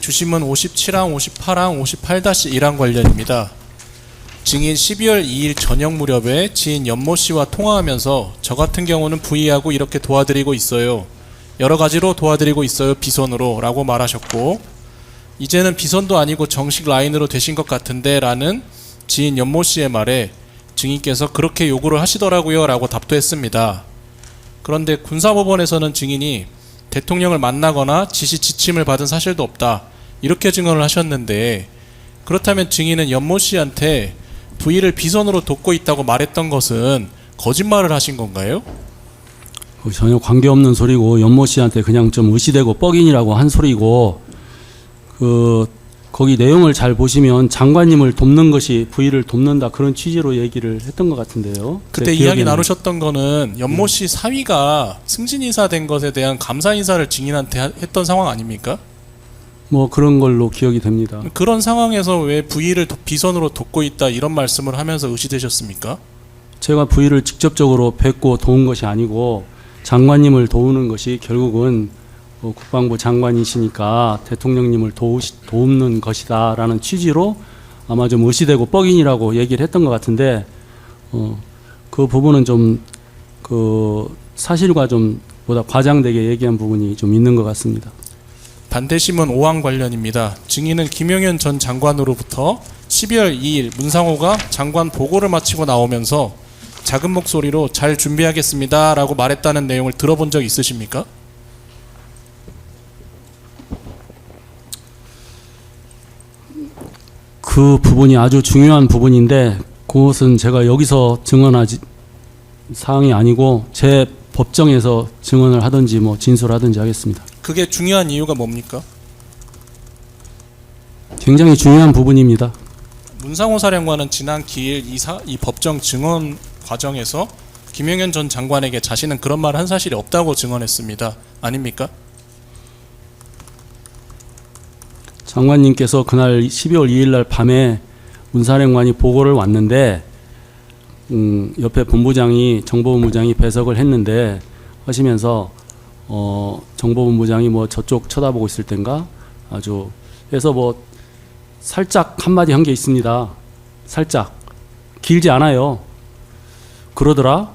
주심은 57항, 58항, 58-1항 관련입니다. 증인 12월 2일 저녁 무렵에 지인 연모 씨와 통화하면서 저 같은 경우는 부의하고 이렇게 도와드리고 있어요. 여러 가지로 도와드리고 있어요. 비선으로 라고 말하셨고 이제는 비선도 아니고 정식 라인으로 되신 것 같은데 라는 지인 연모 씨의 말에 증인께서 그렇게 요구를 하시더라고요 라고 답도 했습니다. 그런데 군사법원에서는 증인이 대통령을 만나거나 지시 지침을 받은 사실도 없다. 이렇게 증언을 하셨는데 그렇다면 증인은 연모 씨한테 부의를 비선으로 돕고 있다고 말했던 것은 거짓말을 하신 건가요? 그 전혀 관계없는 소리고 연모 씨한테 그냥 좀 의시되고 뻑인이라고 한 소리고 그 거기 내용을 잘 보시면 장관님을 돕는 것이 부의를 돕는다 그런 취지로 얘기를 했던 것 같은데요. 그때 제 이야기. 나누셨던 거는 연모 씨 사위가 승진 인사된 것에 대한 감사 인사를 증인한테 하- 했던 상황 아닙니까? 뭐 그런 걸로 기억이 됩니다. 그런 상황에서 왜 부의를 도- 비선으로 돕고 있다 이런 말씀을 하면서 의시되셨습니까? 제가 부의를 직접적으로 뵙고 도운 것이 아니고 장관님을 도우는 것이 결국은 어, 국방부 장관이시니까 대통령님을 도우시, 돕는 것이다라는 취지로 아마 좀 의시되고 뻑인이라고 얘기를 했던 것 같은데 어, 그 부분은 좀 그 사실과 좀 보다 과장되게 얘기한 부분이 좀 있는 것 같습니다. 반대심은 5항 관련입니다. 증인은 김영현 전 장관으로부터 12월 2일 문상호가 장관 보고를 마치고 나오면서 작은 목소리로 잘 준비하겠습니다 라고 말했다는 내용을 들어본 적 있으십니까? 그 부분이 아주 중요한 부분인데 그것은 제가 여기서 증언하지 사항이 아니고 제 법정에서 증언을 하든지 뭐 진술하든지 하겠습니다. 그게 중요한 이유가 뭡니까? 굉장히 중요한 부분입니다. 문상호 사령관은 지난 기일 이, 사, 이 법정 증언 과정에서 김영현 전 장관에게 자신은 그런 말 한 사실이 없다고 증언했습니다. 아닙니까? 장관님께서 그날 12월 2일 날 밤에 문사령관이 보고를 왔는데 음, 옆에 본부장이 정보본부장이 배석을 했는데 하시면서 어, 정보본부장이 뭐 저쪽 쳐다보고 있을 땐가 아주 그래서 뭐 살짝 한마디 한 게 있습니다. 살짝 길지 않아요. 그러더라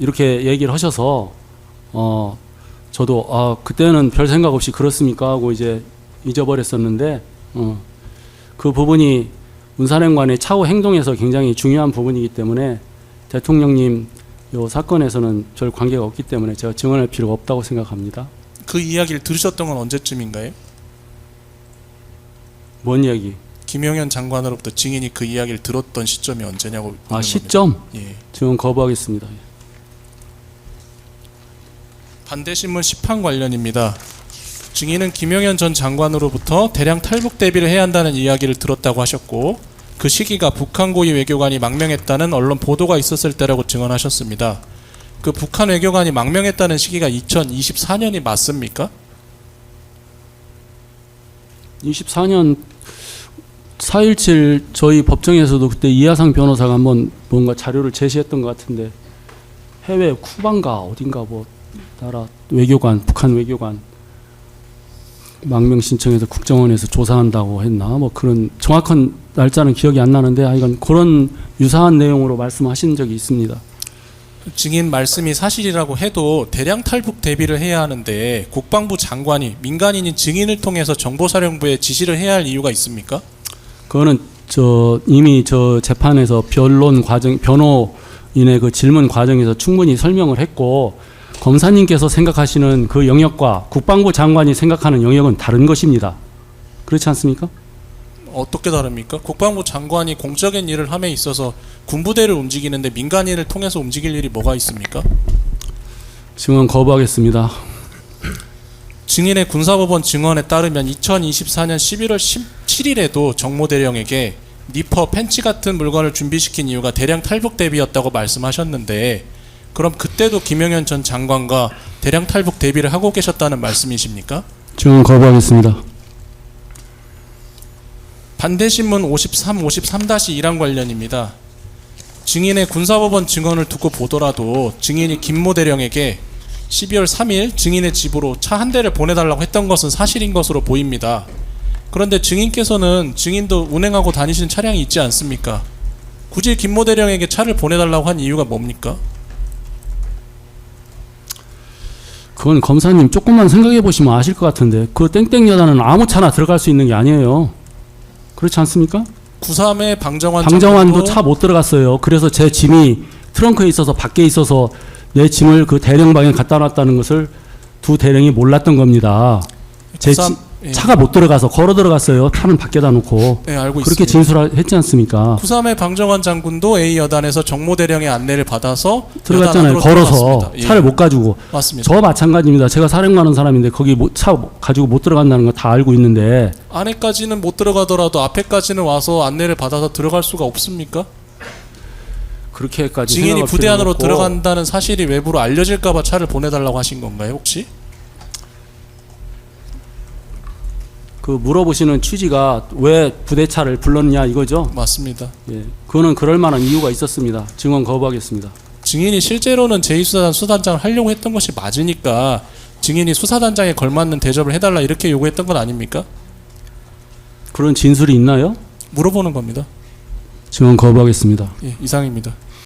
이렇게 얘기를 하셔서 어 저도 아 그때는 별 생각 없이 그렇습니까 하고 이제 잊어버렸었는데 어, 그 부분이 문사령관의 차후 행동에서 굉장히 중요한 부분이기 때문에 대통령님 요 사건에서는 별 관계가 없기 때문에 제가 증언할 필요가 없다고 생각합니다. 그 이야기를 들으셨던 건 언제쯤인가요? 뭔 얘기? 김영현 장관으로부터 증인이 그 이야기를 들었던 시점이 언제냐고 아. 시점 예. 증언 거부하겠습니다. 반대신문 10항 관련입니다. 증인은 김영현 전 장관으로부터 대량 탈북 대비를 해야 한다는 이야기를 들었다고 하셨고 그 시기가 북한 고위 외교관이 망명했다는 언론 보도가 있었을 때라고 증언하셨습니다. 그 북한 외교관이 망명했다는 시기가 2024년이 맞습니까? 24년 4.17 저희 법정에서도 그때 이하상 변호사가 한번 뭔가 자료를 제시했던 것 같은데 해외 쿠바인가 어딘가 뭐 나라 외교관 북한 외교관 망명 신청해서 국정원에서 조사한다고 했나 뭐 그런 정확한 날짜는 기억이 안 나는데 하여간 그런 유사한 내용으로 말씀하신 적이 있습니다. 증인 말씀이 사실이라고 해도 대량 탈북 대비를 해야 하는데 국방부 장관이 민간인인 증인을 통해서 정보사령부에 지시를 해야 할 이유가 있습니까? 그거는 저 이미 저 재판에서 변론 과정 변호인의 그 질문 과정에서 충분히 설명을 했고 검사님께서 생각하시는 그 영역과 국방부 장관이 생각하는 영역은 다른 것입니다. 그렇지 않습니까? 어떻게 다릅니까? 국방부 장관이 공적인 일을 함에 있어서 군부대를 움직이는데 민간인을 통해서 움직일 일이 뭐가 있습니까? 증언 거부하겠습니다. 증인의 군사법원 증언에 따르면 2024년 11월 17일에도 정모 대령에게 니퍼 팬츠 같은 물건을 준비시킨 이유가 대량 탈북 대비였다고 말씀하셨는데 그럼 그때도 김영현 전 장관과 대량 탈북 대비를 하고 계셨다는 말씀이십니까? 증언 거부하겠습니다. 반대신문 53, 53-1항 관련입니다. 증인의 군사법원 증언을 두고 보더라도 증인이 김모 대령에게 12월 3일 증인의 집으로 차 한 대를 보내달라고 했던 것은 사실인 것으로 보입니다. 그런데 증인께서는 증인도 운행하고 다니시는 차량이 있지 않습니까? 굳이 김모 대령에게 차를 보내달라고 한 이유가 뭡니까? 그건 검사님 조금만 생각해 보시면 아실 것 같은데 그 땡땡 여단은 아무 차나 들어갈 수 있는 게 아니에요. 그렇지 않습니까? 93의 방정환 방정환도 차 못 들어갔어요. 그래서 제 짐이 트렁크에 있어서 밖에 있어서 내 짐을 그 대령 방에 갖다 놨다는 것을 두 대령이 몰랐던 겁니다. 제 구삼- 지- 예. 차가 못 들어가서 걸어 들어갔어요. 차는 밖에다 놓고 네, 알고 그렇게 있습니다. 진술했지 않습니까? 93의 방정환 장군도 A 여단에서 정모 대령의 안내를 받아서 들어갔잖아요. 여단 안으로 걸어서 들어갔습니다. 예, 차를 못 가지고 맞습니다. 저 마찬가지입니다. 제가 사령하는 사람인데 거기 못- 차 가지고 못 들어간다는 거 다 알고 있는데 안에까지는 못 들어가더라도 앞에까지는 와서 안내를 받아서 들어갈 수가 없습니까? 그렇게까지 증인이 생각할 부대 필요는 안으로 없고 들어간다는 사실이 외부로 알려질까봐 차를 보내달라고 하신 건가요, 혹시? 그 물어보시는 취지가 왜 부대차를 불렀냐 이거죠. 맞습니다. 예, 그거는 그럴 만한 이유가 있었습니다. 증언 거부하겠습니다. 증인이 실제로는 제2수사단 수단장을 하려고 했던 것이 맞으니까 증인이 수사단장에 걸맞는 대접을 해달라 이렇게 요구했던 건 아닙니까? 그런 진술이 있나요? 물어보는 겁니다. 증언 거부하겠습니다. 예, 이상입니다.